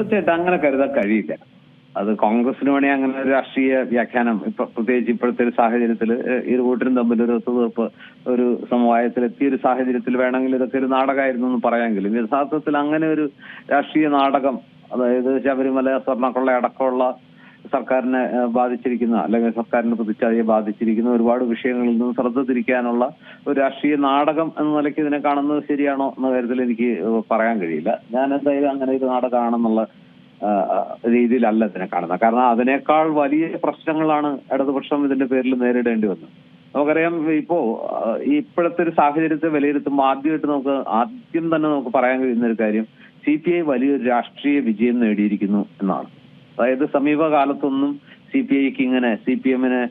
തീർച്ചയായിട്ടും അങ്ങനെ കരുതാൻ കഴിയില്ല. അത് കോൺഗ്രസിന് വേണേ അങ്ങനെ ഒരു രാഷ്ട്രീയ വ്യാഖ്യാനം ഇപ്പൊ പ്രത്യേകിച്ച് ഇപ്പോഴത്തെ ഒരു സാഹചര്യത്തിൽ ഇരു കൂട്ടരും തമ്മിൽ ഒരു ഒത്തുതീർപ്പ് ഒരു സമവായത്തിൽ എത്തിയ ഒരു സാഹചര്യത്തിൽ വേണമെങ്കിൽ ഇതൊക്കെ ഒരു നാടകമായിരുന്നു എന്ന് പറയാമെങ്കിലും യഥാർത്ഥത്തിൽ അങ്ങനെ ഒരു രാഷ്ട്രീയ നാടകം അതായത് ശബരിമല സ്വർണക്കൊള്ള അടക്കമുള്ള സർക്കാരിനെ ബാധിച്ചിരിക്കുന്ന അല്ലെങ്കിൽ സർക്കാരിന്റെ പ്രതിച്ഛായയെ ബാധിച്ചിരിക്കുന്ന ഒരുപാട് വിഷയങ്ങളിൽ നിന്ന് ശ്രദ്ധ തിരിക്കാനുള്ള ഒരു രാഷ്ട്രീയ നാടകം എന്ന നിലയ്ക്ക് ഇതിനെ കാണുന്നത് ശരിയാണോ എന്ന കാര്യത്തിൽ എനിക്ക് പറയാൻ കഴിയില്ല. ഞാൻ എന്തായാലും അങ്ങനെ ഒരു നാടകമാണെന്നുള്ള രീതിയിലല്ല ഇതിനെ കാണുന്നത്. കാരണം അതിനേക്കാൾ വലിയ പ്രശ്നങ്ങളാണ് ഇടതുപക്ഷം ഇതിന്റെ പേരിൽ നേരിടേണ്ടി വന്നത്. നമുക്കറിയാം ഇപ്പോ ഇപ്പോഴത്തെ ഒരു സാഹചര്യത്തെ വിലയിരുത്തുമ്പോൾ ആദ്യമായിട്ട് നമുക്ക് ആദ്യം തന്നെ നമുക്ക് പറയാൻ കഴിയുന്ന ഒരു കാര്യം സി പി ഐ വലിയൊരു രാഷ്ട്രീയ വിജയം നേടിയിരിക്കുന്നു എന്നാണ്. അതായത് സമീപകാലത്തൊന്നും സി പി ഐക്ക് ഇങ്ങനെ സി പി എമ്മിനെ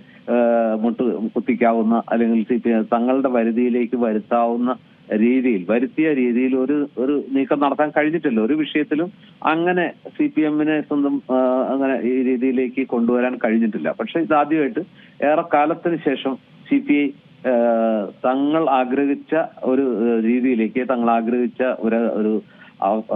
മുട്ട് കുത്തിക്കാവുന്ന അല്ലെങ്കിൽ സി പി തങ്ങളുടെ പരിധിയിലേക്ക് വരുത്താവുന്ന രീതിയിൽ വരുത്തിയ രീതിയിൽ ഒരു ഒരു നീക്കം നടത്താൻ കഴിഞ്ഞിട്ടില്ല. ഒരു വിഷയത്തിലും അങ്ങനെ സി പി എമ്മിനെ സ്വന്തം അങ്ങനെ ഈ രീതിയിലേക്ക് കൊണ്ടുവരാൻ കഴിഞ്ഞിട്ടില്ല. പക്ഷെ ഇതാദ്യമായിട്ട് ഏറെ കാലത്തിന് ശേഷം സി പി ഐ തങ്ങൾ ആഗ്രഹിച്ച ഒരു രീതിയിലേക്ക് തങ്ങൾ ആഗ്രഹിച്ച ഒരു ഒരു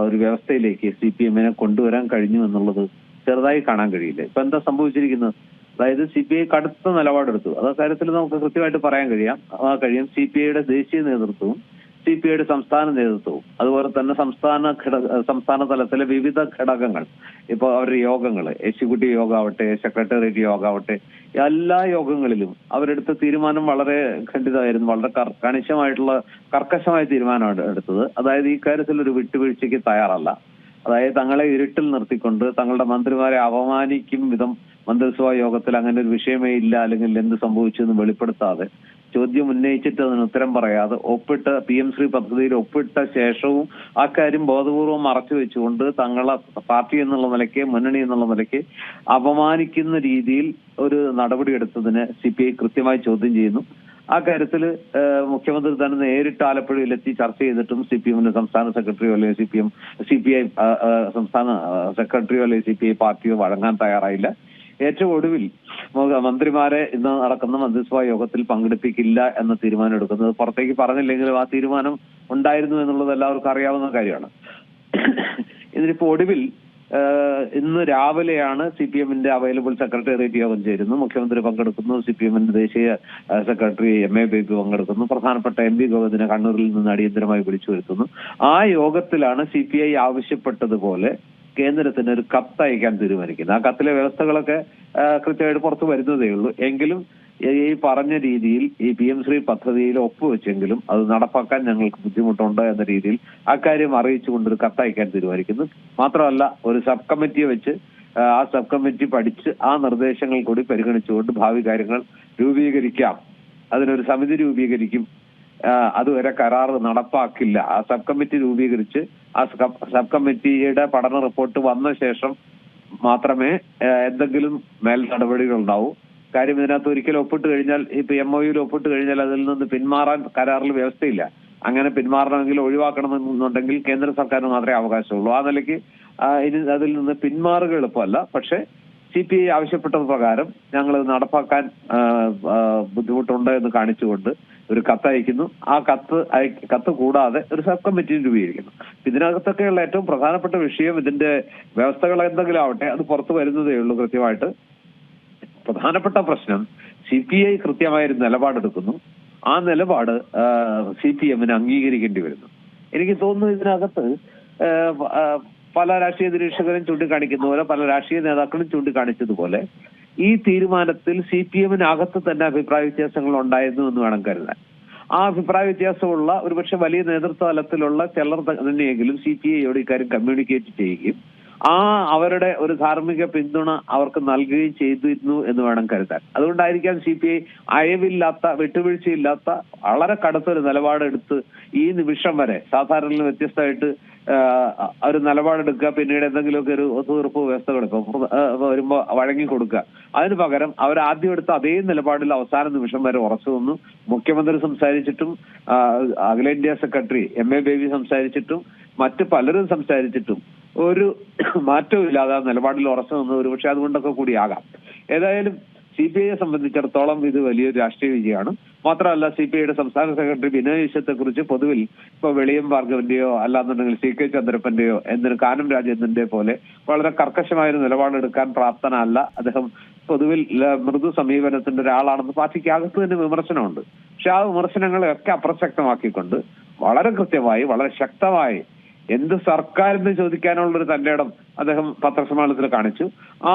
ഒരു വ്യവസ്ഥയിലേക്ക് സി പി എമ്മിനെ കൊണ്ടുവരാൻ കഴിഞ്ഞു എന്നുള്ളത് ചെറുതായി കാണാൻ കഴിയില്ല. ഇപ്പൊ എന്താ സംഭവിച്ചിരിക്കുന്നത്? അതായത് സി പി ഐ കടുത്ത നിലപാടെടുത്തു. അത് കാര്യത്തിൽ നമുക്ക് കൃത്യമായിട്ട് പറയാൻ കഴിയാം. ആ കഴിയും. സി പി ഐയുടെ ദേശീയ നേതൃത്വവും സി പി ഐയുടെ സംസ്ഥാന നേതൃത്വവും. അതുപോലെ തന്നെ സംസ്ഥാന ഘടക സംസ്ഥാന തലത്തിലെ വിവിധ ഘടകങ്ങൾ. ഇപ്പൊ അവരുടെ യോഗങ്ങൾ എക്സിക്യൂട്ടീവ് യോഗം ആവട്ടെ സെക്രട്ടേറിയറ്റ് യോഗം ആവട്ടെ എല്ലാ യോഗങ്ങളിലും അവരെടുത്ത തീരുമാനം വളരെ ഖണ്ഡിതമായിരുന്നു വളരെ കണിശമായിട്ടുള്ള കർക്കശമായ തീരുമാനമാണ് എടുത്തത്. അതായത് ഈ കാര്യത്തിൽ ഒരു വിട്ടുവീഴ്ചയ്ക്ക് തയ്യാറല്ല. അതായത് തങ്ങളെ ഇരുട്ടിൽ നിർത്തിക്കൊണ്ട് തങ്ങളുടെ മന്ത്രിമാരെ അപമാനിക്കും വിധം മന്ത്രിസഭാ യോഗത്തിൽ അങ്ങനെ ഒരു വിഷയമേ ഇല്ല അല്ലെങ്കിൽ എന്ത് സംഭവിച്ചു എന്ന് വെളിപ്പെടുത്താതെ ചോദ്യം ഉന്നയിച്ചിട്ട് അതിന് ഉത്തരം പറയാതെ ഒപ്പിട്ട പി എം ശ്രീ പദ്ധതിയിൽ ഒപ്പിട്ട ശേഷവും ആ കാര്യം ബോധപൂർവം മറച്ചു വെച്ചുകൊണ്ട് തങ്ങളെ പാർട്ടി എന്നുള്ള നിലയ്ക്ക് മുന്നണി എന്നുള്ള നിലയ്ക്ക് അപമാനിക്കുന്ന രീതിയിൽ ഒരു നടപടി എടുത്തതിന് സി പി ഐ കൃത്യമായി ചോദ്യം ചെയ്യുന്നു. ആ കാര്യത്തിൽ മുഖ്യമന്ത്രി തന്നെ നേരിട്ട് ആലപ്പുഴയിലെത്തി ചർച്ച ചെയ്തിട്ടും സി പി എമ്മിന്റെ സംസ്ഥാന സെക്രട്ടറിയോ അല്ലെങ്കിൽ C P M C P I സംസ്ഥാന സെക്രട്ടറിയോ അല്ലെങ്കിൽ സി പി ഐ പാർട്ടിയോ വഴങ്ങാൻ തയ്യാറായില്ല. ഏറ്റവും ഒടുവിൽ മന്ത്രിമാരെ ഇന്ന് നടക്കുന്ന മന്ത്രിസഭാ യോഗത്തിൽ പങ്കെടുപ്പിക്കില്ല എന്ന തീരുമാനം എടുക്കുന്നത് പുറത്തേക്ക് പറഞ്ഞില്ലെങ്കിലും ആ തീരുമാനം ഉണ്ടായിരുന്നു എന്നുള്ളത് എല്ലാവർക്കും അറിയാവുന്ന കാര്യമാണ്. ഇതിനിപ്പോ ഒടുവിൽ ഇന്ന് രാവിലെയാണ് സി പി എമ്മിന്റെ അവൈലബിൾ സെക്രട്ടേറിയറ്റ് യോഗം ചേരുന്നു മുഖ്യമന്ത്രി പങ്കെടുക്കുന്നു സി പി എമ്മിന്റെ ദേശീയ സെക്രട്ടറി എം എ ബേബി പങ്കെടുക്കുന്നു. പ്രധാനപ്പെട്ട എം പി ഗോവിന്ദനെ കണ്ണൂരിൽ നിന്ന് അടിയന്തരമായി വിളിച്ചു വരുത്തുന്നു. ആ യോഗത്തിലാണ് സി പി ഐ ആവശ്യപ്പെട്ടതുപോലെ കേന്ദ്രത്തിന് ഒരു കത്ത് അയക്കാൻ തീരുമാനിക്കുന്നത് ആ കത്തിലെ വ്യവസ്ഥകളൊക്കെ കൃത്യമായിട്ട് പുറത്തു വരുന്നതേ ഉള്ളൂ. എങ്കിലും ഈ പറഞ്ഞ രീതിയിൽ ഈ പി എം ശ്രീ പദ്ധതിയിൽ ഒപ്പുവെച്ചെങ്കിലും അത് നടപ്പാക്കാൻ ഞങ്ങൾക്ക് ബുദ്ധിമുട്ടുണ്ട് എന്ന രീതിയിൽ അക്കാര്യം അറിയിച്ചുകൊണ്ട് ഒരു കത്തയക്കാൻ തീരുമാനിക്കുന്നു. മാത്രമല്ല ഒരു സബ് കമ്മിറ്റിയെ വെച്ച് ആ, സബ് കമ്മിറ്റി പഠിച്ച് ആ നിർദ്ദേശങ്ങൾ കൂടി പരിഗണിച്ചുകൊണ്ട് ഭാവി കാര്യങ്ങൾ രൂപീകരിക്കാം. അതിനൊരു സമിതി രൂപീകരിക്കും അതുവരെ കരാർ നടപ്പാക്കില്ല. ആ സബ് കമ്മിറ്റി രൂപീകരിച്ച് ആ സബ് കമ്മിറ്റിയുടെ പഠന റിപ്പോർട്ട് വന്ന ശേഷം മാത്രമേ എന്തെങ്കിലും മേൽ നടപടികൾ ഉണ്ടാവൂ കാര്യം ഇതിനകത്ത് ഒരിക്കലും ഒപ്പിട്ട് കഴിഞ്ഞാൽ ഇപ്പൊ എം ഒ യുയിൽ ഒപ്പിട്ട് കഴിഞ്ഞാൽ അതിൽ നിന്ന് പിന്മാറാൻ കരാറിൽ വ്യവസ്ഥയില്ല. അങ്ങനെ പിന്മാറണമെങ്കിൽ ഒഴിവാക്കണമെന്നുണ്ടെങ്കിൽ കേന്ദ്ര സർക്കാരിന് മാത്രമേ അവകാശമുള്ളൂ. ആ നിലയ്ക്ക് ഇനി അതിൽ നിന്ന് പിന്മാറുക എളുപ്പമല്ല. പക്ഷേ സി പി ഐ ആവശ്യപ്പെട്ടത് പ്രകാരം ഞങ്ങൾ നടപ്പാക്കാൻ ബുദ്ധിമുട്ടുണ്ട് എന്ന് കാണിച്ചുകൊണ്ട് ഒരു കത്ത് അയക്കുന്നു. ആ കത്ത് കത്ത് കൂടാതെ ഒരു സബ് കമ്മിറ്റി രൂപീകരിക്കുന്നു. ഇതിനകത്തൊക്കെയുള്ള ഏറ്റവും പ്രധാനപ്പെട്ട വിഷയം ഇതിന്റെ വ്യവസ്ഥകൾ എന്തെങ്കിലും ആവട്ടെ അത് പുറത്തു വരുന്നതേ ഉള്ളൂ കൃത്യമായിട്ട്. പ്രധാനപ്പെട്ട പ്രശ്നം സി പി ഐ കൃത്യമായ ഒരു നിലപാടെടുക്കുന്നു. ആ നിലപാട് സി പി എമ്മിന് അംഗീകരിക്കേണ്ടി വരുന്നു. എനിക്ക് തോന്നുന്നു ഇതിനകത്ത് പല രാഷ്ട്രീയ നിരീക്ഷകരും ചൂണ്ടിക്കാണിക്കുന്ന പോലെ പല രാഷ്ട്രീയ നേതാക്കളും ചൂണ്ടിക്കാണിച്ചതുപോലെ ഈ തീരുമാനത്തിൽ സി പി എമ്മിനകത്ത് തന്നെ അഭിപ്രായ വ്യത്യാസങ്ങൾ ഉണ്ടായിരുന്നു എന്ന് വേണം കരുതാൻ. ആ അഭിപ്രായ വ്യത്യാസമുള്ള ഒരുപക്ഷെ വലിയ നേതൃത്വ തലത്തിലുള്ള ചിലർ തന്നെയെങ്കിലും സി പി ഐയോട് ഇക്കാര്യം കമ്മ്യൂണിക്കേറ്റ് ചെയ്യുകയും ആ അവരുടെ ഒരു ധാർമ്മിക പിന്തുണ അവർക്ക് നൽകുകയും ചെയ്തിരുന്നു എന്ന് വേണം കരുതാൻ. അതുകൊണ്ടായിരിക്കാം സി പി ഐ അയവില്ലാത്ത വിട്ടുവീഴ്ചയില്ലാത്ത വളരെ കടുത്തൊരു നിലപാടെടുത്ത് ഈ നിമിഷം വരെ സാധാരണ വ്യത്യസ്തമായിട്ട് ഒരു നിലപാടെടുക്കുക പിന്നീട് എന്തെങ്കിലുമൊക്കെ ഒരു ഒത്തുതീർപ്പ് വ്യവസ്ഥകൾ കൊടുക്കുക ആ, വരുമ്പോ വഴങ്ങി കൊടുക്കുക. അതിന് പകരം അവർ ആദ്യം എടുത്ത അതേ നിലപാടിൽ അവസാന നിമിഷം വരെ ഉറച്ചു നിന്നു. മുഖ്യമന്ത്രി സംസാരിച്ചിട്ടും അഖിലേന്ത്യാ സെക്രട്ടറി എം എ ബേബി സംസാരിച്ചിട്ടും മറ്റ് പലരും സംസാരിച്ചിട്ടും ഒരു മാറ്റവും ഇല്ലാതെ ആ നിലപാടിൽ ഉറച്ചു നിന്നത് ഒരുപക്ഷെ അതുകൊണ്ടൊക്കെ കൂടിയാകാം. ഏതായാലും സി പി ഐയെ സംബന്ധിച്ചിടത്തോളം ഇത് വലിയൊരു രാഷ്ട്രീയ വിജയമാണ്. മാത്രമല്ല സി പി ഐയുടെ സംസ്ഥാന സെക്രട്ടറി ബിനോയ് വിശ്വത്തെ കുറിച്ച് പൊതുവിൽ ഇപ്പൊ വെളിയം ഭാർഗവന്റെയോ അല്ലാന്നുണ്ടെങ്കിൽ സി കെ ചന്ദ്രപ്പന്റെയോ എന്തിന് കാനം രാജേന്ദ്രന്റെ പോലെ വളരെ കർക്കശമായ ഒരു നിലപാടെടുക്കാൻ പ്രാപ്തനല്ല. അദ്ദേഹം പൊതുവിൽ മൃദു സമീപനത്തിന്റെ ഒരാളാണെന്ന് പാർട്ടിക്ക് അകത്ത് തന്നെ വിമർശനമുണ്ട്. പക്ഷെ ആ വിമർശനങ്ങളെയൊക്കെ അപ്രസക്തമാക്കിക്കൊണ്ട് വളരെ കൃത്യമായി വളരെ ശക്തമായി എന്ത് സർക്കാർ എന്ന് ചോദിക്കാനുള്ള ഒരു തന്റെ ഇടം അദ്ദേഹം പത്രസമ്മേളനത്തിൽ കാണിച്ചു. ആ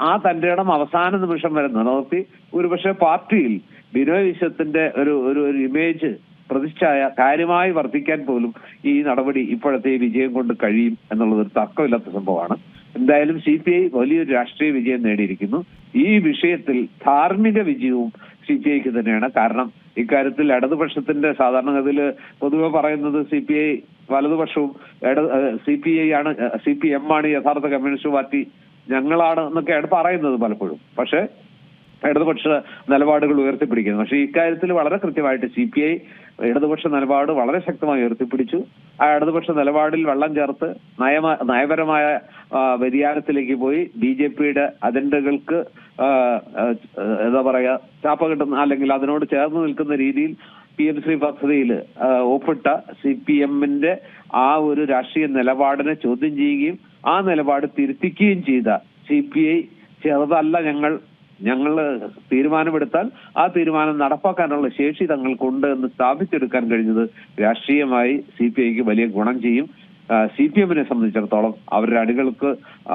ആ തന്റെ ഇടം അവസാന നിമിഷം വരെ നിലനിർത്തി. ഒരുപക്ഷെ പാർട്ടിയിൽ ബിനോയ് വിശ്വത്തിന്റെ ഒരു ഒരു ഒരു ഇമേജ് പ്രതിച്ഛായ കാര്യമായി വർദ്ധിക്കാൻ പോലും ഈ നടപടി ഇപ്പോഴത്തെ വിജയം കൊണ്ട് കഴിയും എന്നുള്ളത് ഒരു തർക്കമില്ലാത്ത സംഭവമാണ്. എന്തായാലും സി പി ഐ വലിയൊരു രാഷ്ട്രീയ വിജയം നേടിയിരിക്കുന്നു. ഈ വിഷയത്തിൽ ധാർമ്മിക വിജയവും സി പി ഐക്ക് തന്നെയാണ് കാരണം ഇക്കാര്യത്തിൽ ഇടതുപക്ഷത്തിന്റെ സാധാരണഗതിയിൽ പൊതുവെ പറയുന്നത് സി പി ഐ വലതുപക്ഷവും സി പി ഐ ആണ് സി പി എം ആണ് യഥാർത്ഥ കമ്മ്യൂണിസ്റ്റ് പാർട്ടി ഞങ്ങളാണ് എന്നൊക്കെയാണ് പറയുന്നത് പലപ്പോഴും. പക്ഷേ ഇടതുപക്ഷ നിലപാടുകൾ ഉയർത്തിപ്പിടിക്കുന്നു. പക്ഷേ ഇക്കാര്യത്തിൽ വളരെ കൃത്യമായിട്ട് സി പി ഐ ഇടതുപക്ഷ നിലപാട് വളരെ ശക്തമായി ഉയർത്തിപ്പിടിച്ചു. ആ ഇടതുപക്ഷ നിലപാടിൽ വെള്ളം ചേർത്ത് നയമ നയപരമായ വ്യതിയാനത്തിലേക്ക് പോയി. ബി ജെ പിയുടെ അജണ്ടകൾക്ക് എന്താ പറയുക ചാപ്പ കിട്ടുന്ന അല്ലെങ്കിൽ അതിനോട് ചേർന്ന് നിൽക്കുന്ന രീതിയിൽ പി എം ശ്രീ പദ്ധതിയിൽ ഒപ്പിട്ട സി പി എമ്മിന്റെ ആ ഒരു രാഷ്ട്രീയ നിലപാടിനെ ചോദ്യം ചെയ്യുകയും ആ നിലപാട് തിരുത്തിക്കുകയും ചെയ്ത സി പി ഐ ചെറുതല്ല ഞങ്ങൾ ഞങ്ങൾ തീരുമാനമെടുത്താൽ ആ തീരുമാനം നടപ്പാക്കാനുള്ള ശേഷി തങ്ങൾക്കുണ്ട് എന്ന് സ്ഥാപിച്ചെടുക്കാൻ കഴിഞ്ഞത് രാഷ്ട്രീയമായി സി പി ഐക്ക് വലിയ ഗുണം ചെയ്യും. സി പി എമ്മിനെ സംബന്ധിച്ചിടത്തോളം അവരുടെ അണികൾക്ക്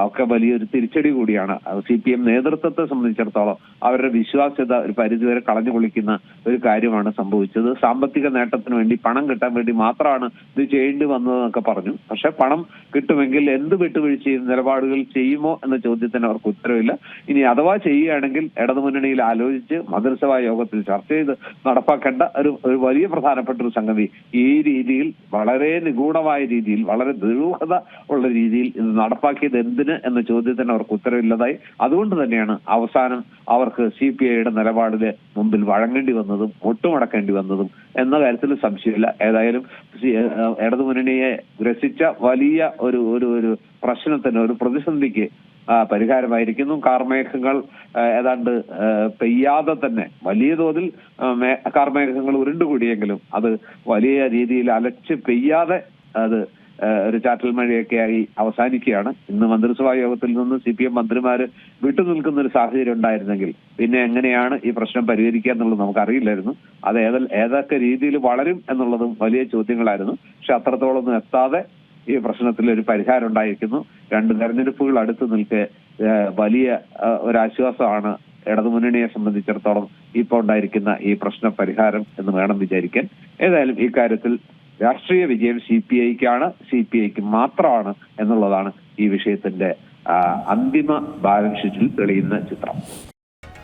ഒക്കെ വലിയൊരു തിരിച്ചടി കൂടിയാണ്. സി പി എം നേതൃത്വത്തെ സംബന്ധിച്ചിടത്തോളം അവരുടെ വിശ്വാസ്യത ഒരു പരിധിവരെ കളഞ്ഞു കുളിക്കുന്ന ഒരു കാര്യമാണ് സംഭവിച്ചത്. സാമ്പത്തിക നേട്ടത്തിന് വേണ്ടി പണം കിട്ടാൻ വേണ്ടി മാത്രമാണ് ഇത് ചെയ്യേണ്ടി വന്നതെന്നൊക്കെ പറഞ്ഞു. പക്ഷെ പണം കിട്ടുമെങ്കിൽ എന്ത് വിട്ടുവീഴ്ചയും നിലപാടുകൾ ചെയ്യുമോ എന്ന ചോദ്യത്തിന് അവർക്ക് ഉത്തരവില്ല. ഇനി അഥവാ ചെയ്യുകയാണെങ്കിൽ ഇടതുമുന്നണിയിൽ ആലോചിച്ച് മന്ത്രിസഭാ യോഗത്തിൽ ചർച്ച ചെയ്ത് നടപ്പാക്കേണ്ട ഒരു ഒരു വലിയ പ്രധാനപ്പെട്ട ഒരു സംഗതി ഈ രീതിയിൽ വളരെ നിഗൂഢമായ രീതിയിൽ വളരെ ദുരൂഹത ഉള്ള രീതിയിൽ ഇത് നടപ്പാക്കിയത് എന്തിന് എന്ന ചോദ്യത്തിന് അവർക്ക് ഉത്തരവില്ലതായി. അതുകൊണ്ട് തന്നെയാണ് അവസാനം അവർക്ക് സി പി ഐയുടെ നിലപാടിന് മുമ്പിൽ വഴങ്ങേണ്ടി വന്നതും ഒട്ടുമടക്കേണ്ടി വന്നതും എന്ന കാര്യത്തിൽ സംശയമില്ല. ഏതായാലും ഇടതുമുന്നണിയെ ഗ്രസിച്ച വലിയ ഒരു ഒരു ഒരു പ്രശ്നത്തിന് ഒരു പ്രതിസന്ധിക്ക് പരിഹാരമായിരിക്കുന്നു. കാർമേഘങ്ങൾ ഏതാണ്ട് പെയ്യാതെ തന്നെ വലിയ തോതിൽ കാർമേഘങ്ങൾ ഉരുണ്ടുകൂടിയെങ്കിലും അത് വലിയ രീതിയിൽ അലച്ച് പെയ്യാതെ അത് ഒരു ചാറ്റൽ മഴയൊക്കെ ആയി അവസാനിക്കുകയാണ്. ഇന്ന് മന്ത്രിസഭാ യോഗത്തിൽ നിന്ന് സി പി എം മന്ത്രിമാര് വിട്ടുനിൽക്കുന്ന ഒരു സാഹചര്യം ഉണ്ടായിരുന്നെങ്കിൽ പിന്നെ എങ്ങനെയാണ് ഈ പ്രശ്നം പരിഹരിക്കുക എന്നുള്ളത് നമുക്ക് അറിയില്ലായിരുന്നു അത് ഏത ഏതൊക്കെ രീതിയിൽ വളരും എന്നുള്ളതും വലിയ ചോദ്യങ്ങളായിരുന്നു. പക്ഷെ അത്രത്തോളൊന്നും എത്താതെ ഈ പ്രശ്നത്തിൽ ഒരു പരിഹാരം ഉണ്ടായിരിക്കുന്നു. രണ്ട് തെരഞ്ഞെടുപ്പുകൾ അടുത്ത് നിൽക്കെ വലിയ ഒരാശ്വാസമാണ് ഇടതുമുന്നണിയെ സംബന്ധിച്ചിടത്തോളം ഇപ്പോൾ ഉണ്ടായിരിക്കുന്ന ഈ പ്രശ്ന പരിഹാരം എന്ന് വേണം വിചാരിക്കാൻ. ഏതായാലും ഈ കാര്യത്തിൽ രാഷ്ട്രീയ വിജയം സി പി ഐക്കാണ് സി പി ഐക്ക് മാത്രമാണ് എന്നുള്ളതാണ് ഈ വിഷയത്തിന്റെ അന്തിമ ബാലൻസ് ഷീറ്റിൽ തെളിയുന്ന ചിത്രം.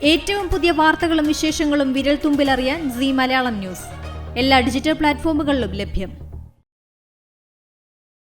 ഏറ്റവും പുതിയ വാർത്തകളും വിശേഷങ്ങളും വിരൽ തുമ്പിലറിയാൻ സി മലയാളം ന്യൂസ്. എല്ലാ ഡിജിറ്റൽ പ്ലാറ്റ്ഫോമുകളിലും ലഭ്യം.